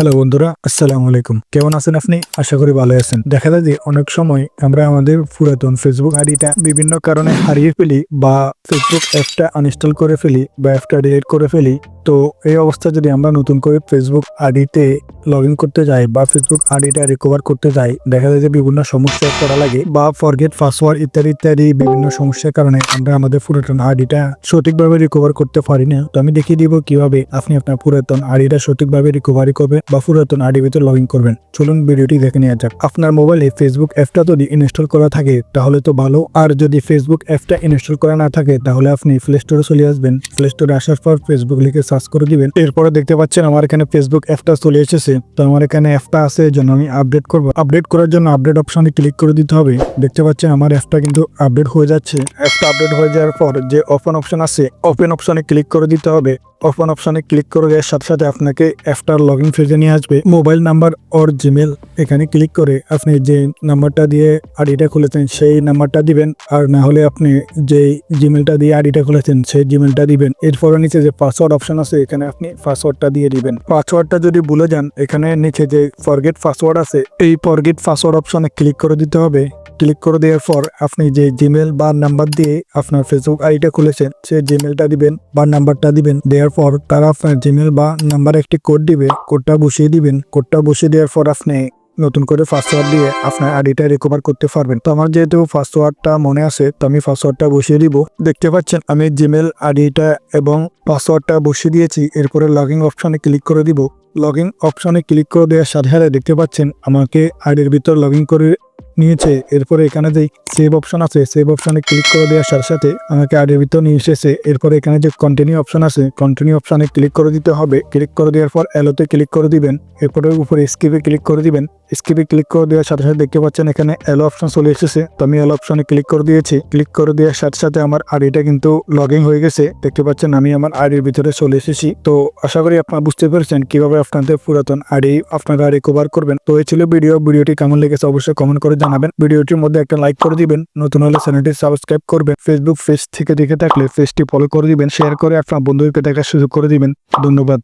Hello বন্ধুরা, আসসালামু আলাইকুম। কেমন আছেন আপনি? আশা করি ভালো আছেন। দেখা যায় যে অনেক সময় আমরা আমাদের পুরাতন ফেসবুক আইডিটা বিভিন্ন কারণে হারিয়ে ফেলি বা ফেসবুক অ্যাপটা আনইনস্টল করে ফেলি বা অ্যাপটা ডিলিট করে ফেলি। তো এই অবস্থা যদি আমরা নতুন করে ফেসবুক আইডিতে লগ ইন করতে যাই বা ফেসবুক আইডিটা রিকভার করতে যাই, দেখা যায় যে বিভিন্ন সমস্যায় পড়া লাগে বা ফরগেট পাসওয়ার্ড ইত্যাদি ইত্যাদি বিভিন্ন সমস্যার কারণে আমরা আমাদের পুরাতন আইডিটা সঠিকভাবে রিকভার করতে পারি না। তো আমি দেখিয়ে দিব কীভাবে আপনি আপনার পুরাতন আইডিটা সঠিকভাবে রিকভারি করবেন। বা পুরাতন ভিতরে লগ ইন করবেন। চলুন ভিডিওটি দেখে নেওয়া যাক। আপনার মোবাইলে ফেসবুক অ্যাপটা যদি ইনস্টল করা থাকে, তাহলে তো ভালো। আর যদি ফেসবুক অ্যাপটা ইনস্টল করা না থাকে, তাহলে আপনি প্লে স্টোরে চলে আসবেন। প্লে স্টোরে আসার পর ফেসবুক লিখে সার্চ করে দিবেন। এরপরে দেখতে পাচ্ছেন আমার এখানে ফেসবুক অ্যাপটা চলে এসেছে। তো আমার এখানে অ্যাপটা আছে, এর জন্য আমি আপডেট করব। আপডেট করার জন্য আপডেট অপশনে ক্লিক করে দিতে হবে। দেখতে পাচ্ছেন আমার অ্যাপটা কিন্তু আপডেট হয়ে যাচ্ছে। অ্যাপটা আপডেট হয়ে যাওয়ার পর যে ওপেন অপশন আছে ওপেন অপশনে ক্লিক করে দিতে হবে। ওপেন অপশনে ক্লিক করে দেওয়ার সাথে সাথে আপনাকে অ্যাপটার লগ ইন পেজে নিয়ে আসবে। মোবাইল নাম্বার ওর জিমেল এখানে ক্লিক করে আপনি যে নাম্বারটা দিয়ে আইডিটা খুলেছেন সেই নাম্বারটা দিবেন। আর না হলে আপনি যে জিমেলটা দিয়ে আইডিটা খুলেছেন সেই জিমেলটা দিবেন। এরপরে নিচে যে পাসওয়ার্ড অপশন আছে এখানে আপনি পাসওয়ার্ডটা দিয়ে দিবেন। পাসওয়ার্ডটা যদি ভুলে যান, এখানে নিচে যে ফরগেট পাসওয়ার্ড আছে, এই ফরগেট পাসওয়ার্ড অপশনে ক্লিক করে দিতে হবে। ক্লিক করে দেওয়ার পর আপনি যে জিমেল বা নাম্বার দিয়ে আপনার ফেসবুক আইডিটা খুলেছেন সেই জিমেলটা দিবেন বা নাম্বারটা দিবেন। দেওয়ার পর তারা আপনার জিমেল বা নাম্বারে একটি কোড দিবে কোডটা বসিয়ে দিবেন। কোডটা বসিয়ে দেওয়ার পর আপনি নতুন করে পাসওয়ার্ড দিয়ে আপনার আইডিটা রিকভার করতে পারবেন। তো আমার যেহেতু পাসওয়ার্ডটা মনে আছে, তো আমি পাসওয়ার্ডটা বসিয়ে দিব। দেখতে পাচ্ছেন, আমি জিমেল আইডিটা এবং পাসওয়ার্ডটা বসিয়ে দিয়েছি। এরপরে লগ অপশনে ক্লিক করে দিব। লগ অপশনে ক্লিক করে দেওয়ার সাথে সাথে দেখতে পাচ্ছেন, আমাকে আইডির ভিতর লগ করে নিয়েছে। এরপরে এখানে যে সেভ অপশন আছে সেভ অপশনে ক্লিক করে দেওয়ার সাথে সাথে আমাকে আইডির ভিতর নিয়ে এসেছে। এরপরে এখানে যে কন্টিনিউ অপশন আছে কন্টিনিউ অপশনে ক্লিক করে দিতে হবে। ক্লিক করে দেওয়ার পর এলোতে ক্লিক করে দিবেন। এরপরে উপরে স্কিপে ক্লিক করে দিবেন। স্কিপে ক্লিক করে দেওয়ার সাথে সাথে দেখতে পাচ্ছেন এখানে এলো অপশন চলে এসেছে। তো আমি এলো অপশনে ক্লিক করে দিয়েছি। ক্লিক করে দেওয়ার সাথে সাথে আমার আইডিটা কিন্তু লগ হয়ে গেছে। দেখতে পাচ্ছেন আমি আমার আইডির ভিতরে চলে এসেছি। তো আশা করি আপনারা বুঝতে পেরেছেন কীভাবে আপনাদের পুরাতন আইডি আপনারা রিকভার করবেন। তো এই ছিল ভিডিও ভিডিওটি কেমন লেগেছে অবশ্যই কমেন্ট করে জানাবেন। ভিডিওটির মধ্যে একটা লাইক করে দিবেন। নতুন হলে চ্যানেলটি সাবস্ক্রাইব করবেন। ফেসবুক পেজ থেকে দেখে থাকলে পেজটি ফলো করে দিবেন। শেয়ার করে আপনার বন্ধুদেরকে দেখার সুযোগ করে দিবেন। ধন্যবাদ।